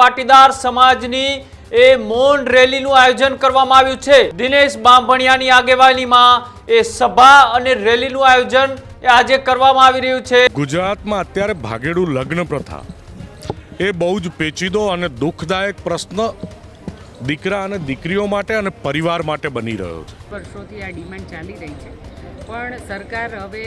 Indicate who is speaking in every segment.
Speaker 1: પાટીદાર સમાજની એ મૌન રેલીનું આયોજન કરવામાં આવ્યું છે. દિનેશ બાંભણિયાની આગેવાનીમાં એ સભા અને રેલીનું આયોજન એ આજે કરવામાં આવી રહ્યું છે.
Speaker 2: ગુજરાતમાં અત્યારે ભાગેડું લગ્ન પ્રથા. એ બહુ જ પેચીદો અને દુઃખદાયક પ્રશ્ન દીકરા અને દીકરીઓ માટે અને પરિવાર માટે બની રહ્યો છે.
Speaker 3: વર્ષોથી આ ડિમાન્ડ ચાલી રહી છે. પણ સરકાર હવે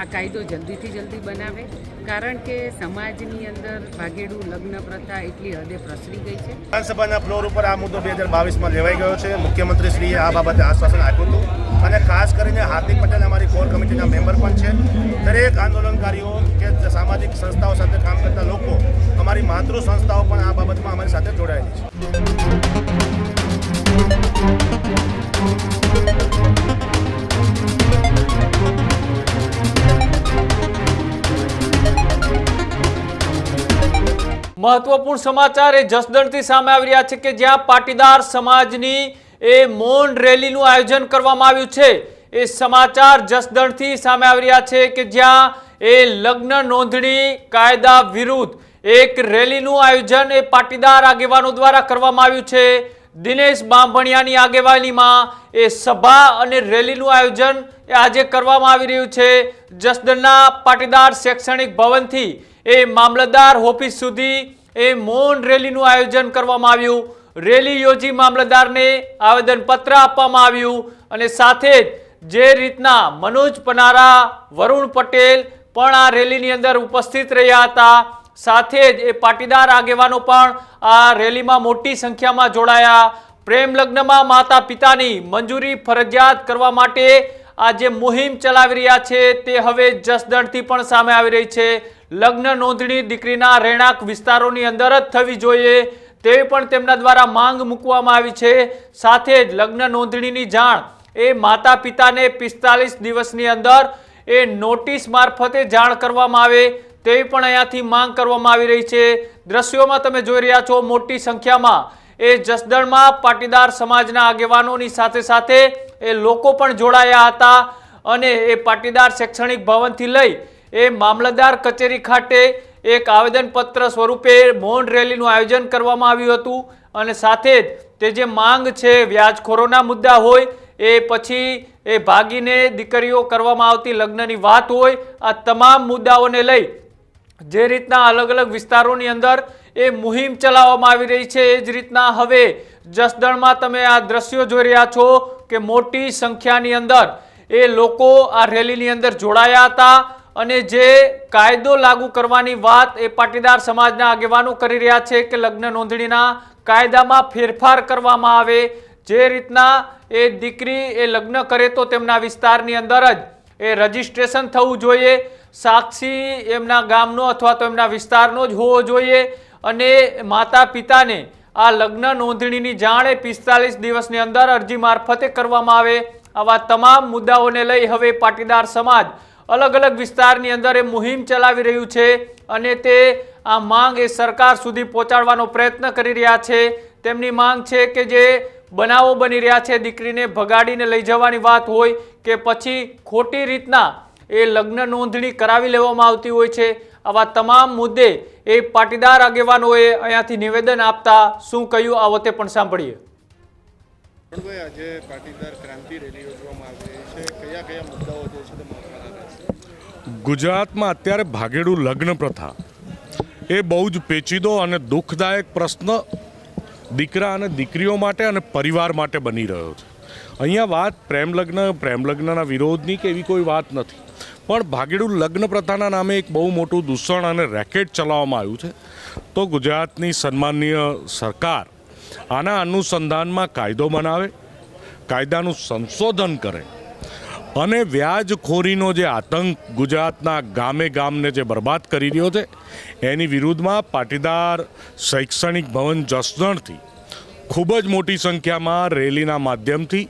Speaker 3: આ કાયદો જલ્દીથી જલ્દી બનાવે, કારણ કે સમાજની અંદર ભાગેડું લગ્ન પ્રથા એટલી હદે પ્રસરી ગઈ છે.
Speaker 4: વિધાનસભાના ફ્લોર ઉપર આ મુદ્દો બે હજાર બાવીસમાં લેવાઈ ગયો છે. મુખ્યમંત્રીશ્રીએ આ બાબતે આશ્વાસન આપ્યું હતું. અને ખાસ કરીને હાર્દિક પટેલ અમારી કોર કમિટીના મેમ્બર પણ છે. દરેક આંદોલનકારીઓ કે સામાજિક સંસ્થાઓ સાથે કામ કરતા લોકો અમારી માતૃ સંસ્થાઓ પણ આ બાબતમાં અમારી સાથે જોડાયેલી છે.
Speaker 1: મહત્વપૂર્ણ સમાચાર એ જસદણથી સામે આવી રહ્યા છે કે જ્યાં પાટીદાર સમાજની એ મૌન રેલીનું આયોજન કરવામાં આવ્યું છે. એ સમાચાર જસદણથી સામે આવી રહ્યા છે કે જ્યાં એ લગ્ન નોંધણી કાયદા વિરુદ્ધ એક રેલીનું આયોજન એ પાટીદાર આગેવાનો દ્વારા કરવામાં આવ્યું છે. દિનેશ બાંભણિયાની આગેવાનીમાં એ સભા અને રેલીનું આયોજન આજે કરવામાં આવી રહ્યું છે. જસદણના પાટીદાર શૈક્ષણિક ભવનથી એ મામલતદાર ઓફિસ સુધી એ મૌન રેલીનું આયોજન કરવામાં આવ્યું. રેલી યોજી મામલતદારને આવેદનપત્ર આપવામાં આવ્યું અને સાથે જ જે રીતના મનોજ પનારા, વરુણ પટેલ પણ આ રેલીની અંદર ઉપસ્થિત રહ્યા હતા. સાથે જ એ પાટીદાર આગેવાનો પણ આ રેલીમાં મોટી સંખ્યામાં જોડાયા. પ્રેમ લગ્નમાં માતા પિતાની મંજૂરી ફરજિયાત કરવા માટે આ જે મુહિમ ચલાવી રહ્યા છે તે હવે જસદણથી પણ સામે આવી રહી છે. લગ્ન નોંધણી દીકરીના રહેણાંક વિસ્તારોની અંદર જ થવી જોઈએ તેવી પણ તેમના દ્વારા માંગ મૂકવામાં આવી છે. સાથે જ લગ્ન નોંધણીની જાણ એ માતા પિતાને પિસ્તાલીસ દિવસની અંદર એ નોટિસ મારફતે જાણ કરવામાં આવે તેવી પણ અહીંયાથી માંગ કરવામાં આવી રહી છે. દ્રશ્યોમાં તમે જોઈ રહ્યા છો મોટી સંખ્યામાં એ જસદણમાં પાટીદાર સમાજના આગેવાનોની સાથે સાથે એ લોકો પણ જોડાયા હતા અને એ પાટીદાર શૈક્ષણિક ભવનથી લઈ એ મામલતદાર કચેરી ખાતે એક આવેદનપત્ર સ્વરૂપે મૌન રેલીનું આયોજન કરવામાં આવ્યું હતું અને સાથે જ તે જે માંગ છે વ્યાજખોરોના મુદ્દા હોય એ પછી એ ભાગીને દીકરીઓ કરવામાં આવતી લગ્નની વાત હોય આ તમામ મુદ્દાઓને લઈ જે રીતના અલગ અલગ વિસ્તારોની અંદર એ મુહિમ ચલાવવામાં આવી રહી છે. એ જ રીતના હવે જસદણમાં તમે આ દ્રશ્યો જોઈ રહ્યા છો કે મોટી સંખ્યાની અંદર એ લોકો આ રેલીની અંદર જોડાયા હતા અને જે કાયદો લાગુ કરવાની વાત એ પાટીદાર સમાજના આગેવાનો કરી રહ્યા છે કે લગ્ન નોંધણીના કાયદામાં ફેરફાર કરવામાં આવે. જે રીતના એ દીકરી એ લગ્ન કરે તો તેમના વિસ્તારની અંદર જ એ રજીસ્ટ્રેશન થવું જોઈએ. સાક્ષી એમના ગામનો અથવા તો એમના વિસ્તારનો જ હોવો જોઈએ. અને માતા પિતાને આ લગ્ન નોંધણીની જાણ પિસ્તાલીસ દિવસની અંદર અરજી મારફતે કરવામાં આવે આવા તમામ મુદ્દાઓને લઈ હવે પાટીદાર સમાજ અલગ અલગ વિસ્તારની અંદર એ મુહિમ ચલાવી રહ્યું છે અને તે આ માંગ એ સરકાર સુધી પહોંચાડવાનો પ્રયત્ન કરી રહ્યા છે. તેમની માંગ છે કે જે બનાવો બની રહ્યા છે, દીકરીને ભગાડીને લઈ જવાની વાત હોય કે પછી ખોટી રીતના એ લગ્ન નોંધણી કરાવી લેવામાં આવતી હોય છે. આવા તમામ મુદ્દે એ પાટીદાર આગેવાનોએ અહીંયાથી નિવેદન આપતા શું કહ્યું આવો તે પણ સાંભળીએ.
Speaker 5: આજે પાટીદાર ક્રાંતિ રેલી યોજવામાં આવી રહી છે. કયા કયા મુદ્દાઓ જે છે તે મહત્વના રહેશે
Speaker 2: ગુજરાતમાં અત્યારે ભાગેડું લગ્ન પ્રથા. એ બહુ જ પેચીદો અને દુઃખદાયક પ્રશ્ન દીકરા અને દીકરીઓ માટે અને પરિવાર માટે બની રહ્યો છે. અહીંયા વાત પ્રેમ લગ્ન પ્રેમ લગ્નના વિરોધની કે એવી કોઈ વાત નથી. પણ ભાગેડું લગ્ન પ્રથાના નામે એક બહુ મોટું દૂષણ અને રેકેટ ચલાવવામાં આવ્યું છે. તો ગુજરાતની સન્માનીય સરકાર આના અનુસંધાનમાં કાયદો બનાવે, કાયદાનું સંશોધન કરે અને વ્યાજખોરીનો જે આતંક ગુજરાતના ગામે ગામને જે બરબાદ કરી રહ્યો છે, એની વિરુદ્ધમાં પાટીદાર શૈક્ષણિક ભવન જસદણથી ખૂબ જ મોટી સંખ્યામાં રેલીના માધ્યમથી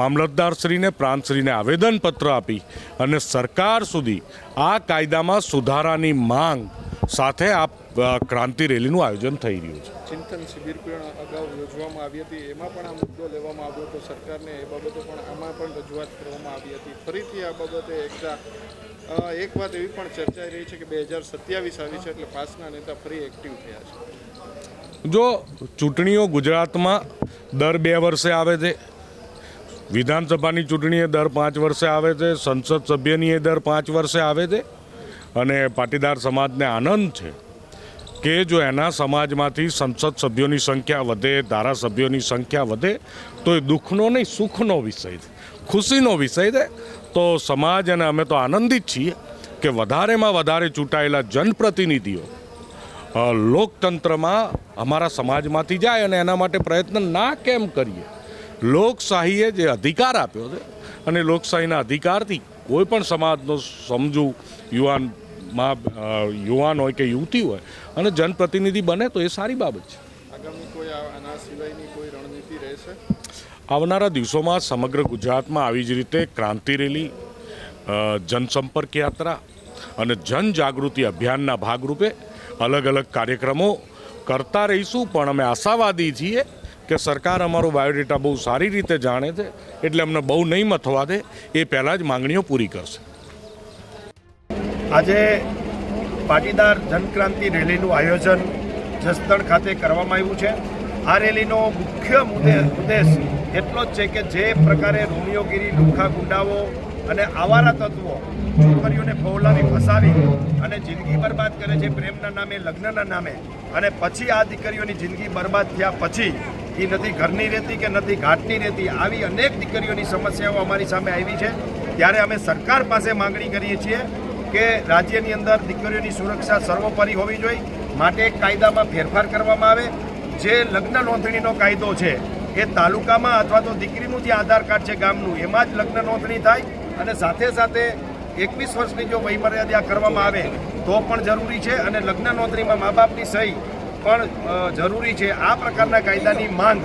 Speaker 2: મામલતદારશ્રીને પ્રાંતશ્રીને આવેદનપત્ર આપી અને સરકાર સુધી આ કાયદામાં સુધારાની માંગ સાથે આ ક્રાંતિ રેલીનું આયોજન થઈ રહ્યું છે.
Speaker 5: ચિંતન શિબિર પણ અગાઉ યોજવામાં આવી હતી. એમાં પણ આ મુદ્દો લેવામાં આવ્યો હતો. સરકારને એ બાબતે પણ આમાં પણ રજૂઆત કરવામાં આવી હતી. ફરીથી આ બાબતે એકતા એક વાત એવી પણ ચર્ચાઈ રહી છે કે બે હજાર સત્યાવીસ આવી છે એટલે પાસના નેતા ફરી એક્ટિવ થયા છે.
Speaker 2: જો ચૂંટણીઓ ગુજરાતમાં દર બે વર્ષે આવે છે વિધાનસભાની ચૂંટણી એ દર પાંચ વર્ષે આવે છે, સંસદ સભ્યની એ દર પાંચ વર્ષે આવે છે અને પાટીદાર સમાજને આનંદ છે કે જો એના સમાજમાંથી સંસદ સભ્યોની સંખ્યા વધે, ધારાસભ્યોની સંખ્યા વધે, તો એ દુઃખનો નહીં, સુખનો વિષય છે. ખુશીનો વિષય છે. તો સમાજ અને અમે તો આનંદિત છીએ કે વધારેમાં વધારે ચૂંટાયેલા જનપ્રતિનિધિઓ લોકતંત્રમાં અમારા સમાજમાંથી જાય અને એના માટે પ્રયત્ન ના કેમ કરીએ? લોકશાહીએ જે અધિકાર આપ્યો છે અને લોકશાહીના અધિકારથી કોઈ પણ સમાજનો સમજુ યુવાનમાં યુવાન હોય કે યુવતી હોય અને જનપ્રતિનિધિ બને તો એ સારી બાબત છે. આવનારા દિવસોમાં સમગ્ર ગુજરાતમાં આવી જ રીતે ક્રાંતિ રેલી જનસંપર્ક યાત્રા અને જનજાગૃતિ અભિયાનના ભાગરૂપે અલગ અલગ કાર્યક્રમો કરતા રહીશું. પણ અમે આશાવાદી છીએ કે સરકાર અમારો બાયોડેટા બહુ સારી રીતે જાણે છે, એટલે અમને બહુ નહીં મથવા દે, એ પહેલાં જ માંગણીઓ પૂરી કરશે.
Speaker 6: આજે પાટીદાર જનક્રાંતિ રેલીનું આયોજન જસદણ ખાતે કરવામાં આવ્યું છે. આ રેલીનો મુખ્ય ઉદ્દેશ એટલો જ છે કે જે પ્રકારે રોમિયોગીરી, લુખા ગુંડાઓ અને આવારા તત્વો છોકરીઓને ફોલાવી ફસાવી અને જિંદગી બરબાદ કરે છે, પ્રેમના નામે, લગ્નના નામે અને પછી આ દીકરીઓની જિંદગી બરબાદ થયા પછી એ નથી, ઘરની રહેતી કે નથી, ઘાટની રહેતી, આવી અનેક દીકરીઓની સમસ્યાઓ અમારી સામે આવી છે. ત્યારે અમે સરકાર પાસે માંગણી કરીએ છીએ કે રાજ્યની અંદર દીકરીઓની સુરક્ષા સર્વોપરી હોવી જોઈએ. માટે કાયદામાં ફેરફાર કરવામાં આવે. જે લગ્ન નોંધણીનો કાયદો છે, એ તાલુકામાં અથવા તો દીકરીનું જે આધાર કાર્ડ છે ગામનું, એમાં જ લગ્ન નોંધણી થાય અને સાથે સાથે એકવીસ વર્ષની જો વયમર્યાદા કરવામાં આવે, તો પણ જરૂરી છે. અને લગ્ન નોંધણીમાં મા બાપની સહી પણ જરૂરી છે આ પ્રકારના કાયદાની માંગ.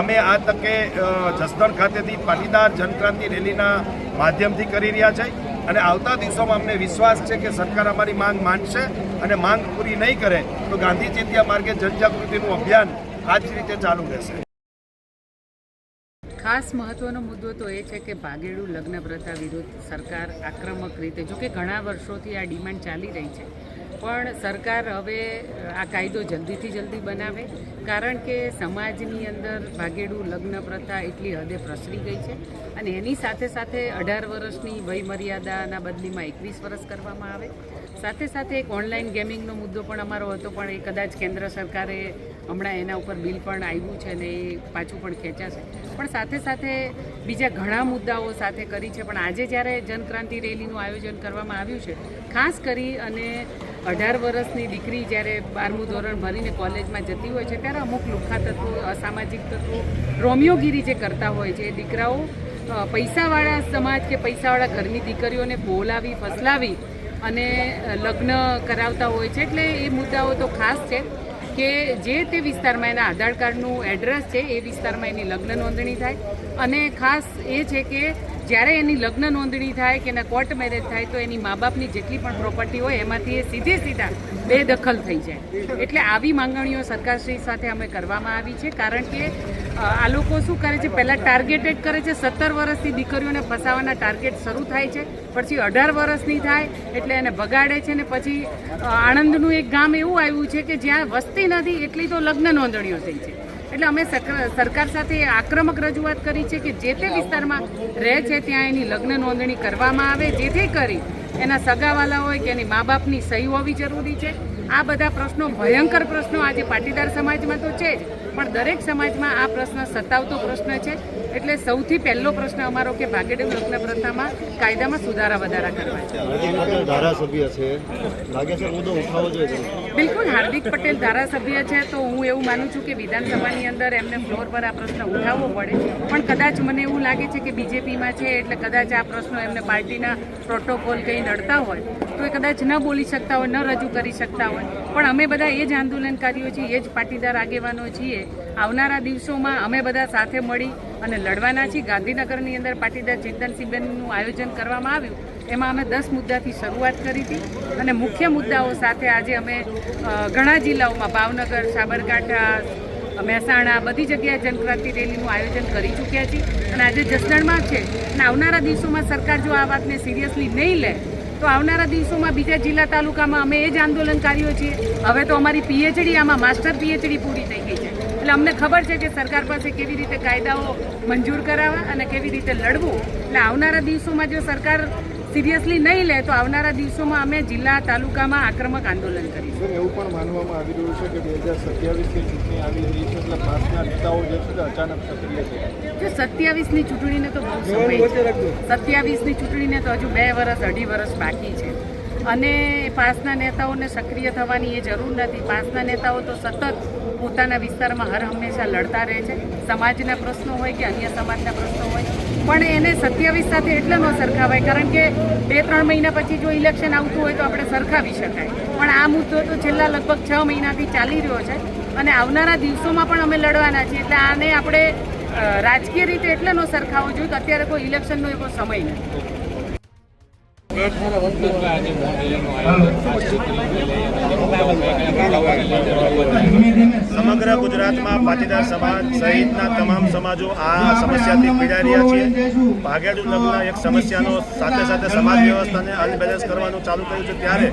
Speaker 6: અમે આ તકે જસદણ ખાતેથી પાટીદાર જનક્રાંતિ રેલીના માધ્યમથી કરી રહ્યા છે અને આવતા દિવસોમાં અમને વિશ્વાસ છે કે સરકાર અમારી માંગ માનશે અને માંગ પૂરી નહીં કરે તો ગાંધી ચેતિયા માર્ગે જનજાગૃતિનું અભિયાન આ જ રીતે ચાલુ રહેશે.
Speaker 3: ખાસ મહત્વનો મુદ્દો તો એ છે કે ભાગેડુ લગ્ન પ્રથા વિરુદ્ધ સરકાર આક્રમક રીતે જો કે ઘણા વર્ષોથી આ ડિમાન્ડ ચાલી રહી છે. પણ સરકાર હવે આ કાયદો જલ્દીથી જલ્દી બનાવે. કારણ કે સમાજની અંદર ભાગેડું, લગ્ન પ્રથા એટલી હદે પ્રસરી ગઈ છે અને એની સાથે સાથે અઢાર વર્ષની વયમર્યાદાના બદલીમાં એકવીસ વર્ષ કરવામાં આવે. સાથે સાથે એક ઓનલાઈન ગેમિંગનો મુદ્દો પણ અમારો હતો, પણ એ કદાચ કેન્દ્ર સરકારે હમણાં એના ઉપર બિલ પણ આવ્યું છે ને એ પાછું પણ ખેંચાશે. પણ સાથે સાથે બીજા ઘણા મુદ્દાઓ સાથે કરી છે, પણ આજે જ્યારે જનક્રાંતિ રેલીનું આયોજન કરવામાં આવ્યું છે, ખાસ કરી અને અઢાર વર્ષની દીકરી જ્યારે બારમું ધોરણ ભરીને કોલેજમાં જતી હોય છે, ત્યારે અમુક લુખા તત્વો અસામાજિક તત્વો રોમિયોગીરી જે કરતા હોય છે દીકરાઓ પૈસાવાળા સમાજ કે પૈસાવાળા ઘરની દીકરીઓને બોલાવી, ફસલાવી અને લગ્ન કરાવતા હોય છે. એટલે એ મુદ્દાઓ તો ખાસ છે. કે જે તે વિસ્તારમાં એના આધાર કાર્ડનું એડ્રેસ છે, એ વિસ્તારમાં એની લગ્ન નોંધણી થાય. અને ખાસ એ છે કે જ્યારે એની લગ્ન નોંધણી થાય કે એના કોર્ટ મેરેજ થાય, તો એની મા બાપની જેટલી પણ પ્રોપર્ટી હોય, એમાંથી એ સીધે સીધા બેદખલ થઈ જાય. એટલે આવી માંગણીઓ સરકારશ્રી સાથે અમે કરવામાં આવી છે, કારણ કે આ લોકો શું કરે છે? પહેલાં ટાર્ગેટેડ કરે છે. સત્તર વર્ષથી દીકરીઓને ફસાવાના ટાર્ગેટ શરૂ થાય છે. પછી અઢાર વર્ષની થાય એટલે એને બગાડે છે ને પછી આણંદનું એક ગામ એવું આવ્યું છે કે જ્યાં વસ્તી નથી, એટલી તો લગ્ન નોંધણીઓ થઈ છે. એટલે અમે સરકાર સાથે આક્રમક રજૂઆત કરી છે કે જે તે વિસ્તારમાં રહે છે, ત્યાં એની લગ્ન નોંધણી કરવામાં આવે, જેથી કરી એના સગાવાલા હોય કે એની મા બાપની સહી હોવી જરૂરી છે. આ બધા પ્રશ્નો ભયંકર પ્રશ્નો આજે પાટીદાર સમાજમાં તો છે જ. પણ દરેક સમાજમાં આ પ્રશ્ન સતાવતો પ્રશ્ન છે. એટલે સૌથી પહેલો પ્રશ્ન અમારો કે ભાગેડુ લગ્ન પ્રથામાં કાયદામાં સુધારા વધારા કરવા છે.
Speaker 7: ધારાસભ્ય છે. લાગે છે મુદ્દો ઉઠાવવો જોઈએ
Speaker 3: બિલકુલ હાર્દિક પટેલ ધારાસભ્ય છે તો હું એવું માનું છું કે વિધાનસભાની અંદર એમને ફ્લોર પર આ પ્રશ્ન ઉઠાવવો પડે. પણ કદાચ મને એવું લાગે છે કે બીજેપીમાં છે એટલે કદાચ આ પ્રશ્નો એમને પાર્ટીના પ્રોટોકોલ કંઈ નડતા હોય તો એ કદાચ ન બોલી શકતા હોય ન રજૂ કરી શકતા હોય. પણ અમે બધા એ જ આંદોલનકારીઓ છીએ એ જ પાટીદાર આગેવાનો છીએ આવનારા દિવસોમાં અમે બધા સાથે મળી અને લડવાના છીએ. ગાંધીનગરની અંદર પાટીદાર ચિંતન શિબિરનું આયોજન કરવામાં આવ્યું. એમાં અમે દસ મુદ્દાથી શરૂઆત કરી હતી અને મુખ્ય મુદ્દાઓ સાથે આજે અમે ઘણા જિલ્લાઓમાં, ભાવનગર, સાબરકાંઠા, મહેસાણા, બધી જગ્યાએ જનક્રાંતિ રેલીનું આયોજન કરી ચૂક્યા છીએ. અને આજે જસદણમાં છે. અને આવનારા દિવસોમાં સરકાર જો આ વાતને સિરિયસલી નહીં લે, તો આવનારા દિવસોમાં બીજા જિલ્લા તાલુકામાં અમે એ જ આંદોલનકારીઓ છીએ. હવે તો અમારી પીએચડી, આમાં માસ્ટર પીએચડી પૂરી થઈ ગઈ છે. એટલે અમને ખબર છે કે સરકાર પાસે કેવી રીતે કાયદાઓ મંજૂર કરાવવા અને કેવી રીતે લડવું. એટલે આવનારા દિવસોમાં જો સરકાર સિરિયસલી નહીં લે તો આવનારા દિવસોમાં અમે જિલ્લા તાલુકામાં આક્રમક આંદોલન કરીશું.
Speaker 5: એવું પણ માનવામાં આવી રહ્યું છે કે બે હજાર સત્યાવીસની ચૂંટણી આવી રહી છે એટલે પાસના નેતાઓ જે છે અચાનક સક્રિય છે.
Speaker 3: જો સત્યાવીસની ચૂંટણીને તો બહુ સમય છે. સત્યાવીસની ચૂંટણીને તો હજુ બે વર્ષ અઢી વર્ષ બાકી છે. અને પાસના નેતાઓને સક્રિય થવાની એ જરૂર નથી. પાસના નેતાઓ તો સતત પોતાના વિસ્તારમાં હર હંમેશા લડતા રહે છે. સમાજના પ્રશ્નો હોય કે અન્ય સમાજના પ્રશ્નો હોય, પણ એને સત્યાવીસ સાથે એટલે ન સરખાવાય, કારણ કે બે, ત્રણ મહિના પછી જો ઇલેક્શન આવતું હોય તો આપણે સરખાવી શકાય. પણ આ મુદ્દો તો છેલ્લા લગભગ છ મહિનાથી ચાલી રહ્યો છે અને આવનારા દિવસોમાં પણ અમે લડવાના છીએ. એટલે આને આપણે રાજકીય રીતે એટલે નો સરખાવો જોઈએ કે અત્યારે કોઈ ઇલેક્શનનો એવો સમય નથી.
Speaker 4: સમગ્ર ગુજરાતમાં પાટીદાર સમાજ સહિતના તમામ સમાજો આ સમસ્યાથી પીડાઈ રહ્યા છે ભાગેડુ લગ્ન એક સમસ્યાનો સાથે સાથે સમાજ વ્યવસ્થાને અનબેલેન્સ કરવાનું ચાલુ કર્યું છે. ત્યારે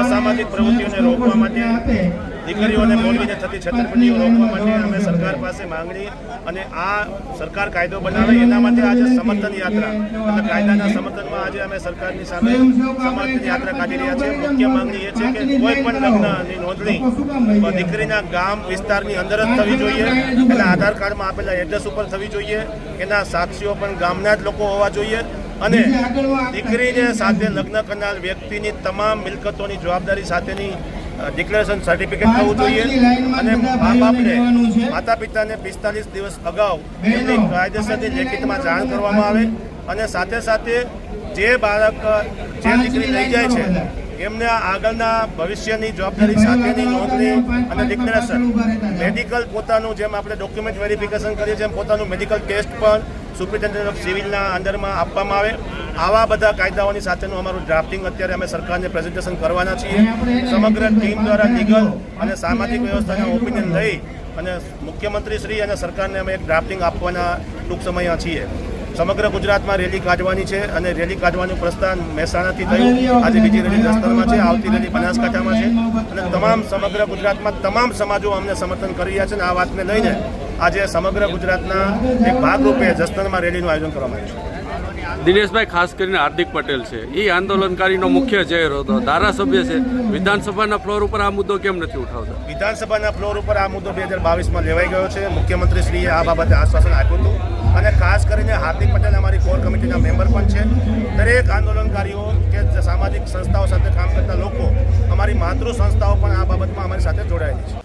Speaker 4: અસામાજિક પ્રવૃત્તિઓને રોકવા માટે દીકરીઓને મોડવીને થતી છેતરપિંડીઓ રોકવા અમે સરકાર પાસે માંગણી અને આ સરકાર કાયદો બનાવે એના માટે આજે સમર્થન યાત્રા એટલે કાયદાના સમર્થનમાં આજે અમે સરકારની સામે સમર્થન યાત્રા કાઢી રહ્યા છીએ. મુખ્ય માંગણી એ છે કે કોઈ પણ લગ્નની નોંધણી દીકરીના ગામ વિસ્તારની અંદર જ થવી જોઈએ એના આધાર કાર્ડમાં આપેલા એડ્રેસ ઉપર થવી જોઈએ, એના સાક્ષીઓ પણ ગામના જ લોકો હોવા જોઈએ અને દીકરીને સાથે લગ્ન કરનાર વ્યક્તિની તમામ મિલકતોની જવાબદારી સાથેની ડિક્લેરેશન સર્ટિફિકેટ થવું જોઈએ અને મા બાપને માતા પિતાને પિસ્તાલીસ દિવસ અગાઉ એમની કાયદેસરની લેખિતમાં જાણ કરવામાં આવે અને સાથે સાથે જે બાળક જે દીકરી લઈ જાય છે એમને આગળના ભવિષ્યની જવાબદારી સાથેની નોંધણી અને ડિક્લેરેશન. મેડિકલ પોતાનું જેમ આપણે ડોક્યુમેન્ટ વેરિફિકેશન કરીએ છીએ પોતાનું મેડિકલ ટેસ્ટ પણ સુપ્રિન્ટેન્ડન્ટ ઓફ સિવિલના અંદરમાં આપવામાં આવે. આવા બધા કાયદાઓની સાથેનું અમારું ડ્રાફ્ટિંગ અત્યારે અમે સરકારને પ્રેઝન્ટેશન કરવાના છીએ. સમગ્ર ટીમ દ્વારા લીગલ અને સામાજિક વ્યવસ્થાના ઓપિનિયન લઈ અને મુખ્યમંત્રી શ્રી અને સરકારને અમે એક ડ્રાફ્ટિંગ આપવાના ટૂંક સમયમાં છીએ. સમગ્ર ગુજરાતમાં રેલી કાઢવાની છે અને રેલી કાઢવાનું પ્રસ્થાન મહેસાણાથી થયું આજે બીજી રેલી જસદણમાં છે, આવતી રેલી બનાસકાંઠામાં છે. અને તમામ સમગ્ર ગુજરાતમાં તમામ સમાજો અમને સમર્થન કરી રહ્યા છે અને આ વાતને લઈને આજે સમગ્ર ગુજરાતના એક ભાગરૂપે જસ્તરમાં રેલીનું આયોજન કરવામાં આવ્યું છે.
Speaker 8: દિનેશભાઈ, ખાસ કરીને હાર્દિક પટેલ છે. એ આંદોલનકારીનો મુખ્ય ચહેરો હતો. ધારાસભ્ય છે. વિધાનસભાના ફ્લોર ઉપર આ મુદ્દો કેમ નથી ઉઠાવતા?
Speaker 4: વિધાનસભાના ફ્લોર ઉપર આ મુદ્દો બે હજાર બાવીસમાં લેવાઈ ગયો છે. મુખ્યમંત્રીશ્રીએ આ બાબતે આશ્વાસન આપ્યું હતું. અને ખાસ કરીને હાર્દિક પટેલ અમારી કોર કમિટીના મેમ્બર પણ છે. દરેક આંદોલનકારીઓ કે સામાજિક સંસ્થાઓ સાથે કામ કરતા લોકો અમારી માતૃ સંસ્થાઓ પણ આ બાબતમાં અમારી સાથે જોડાયેલી છે.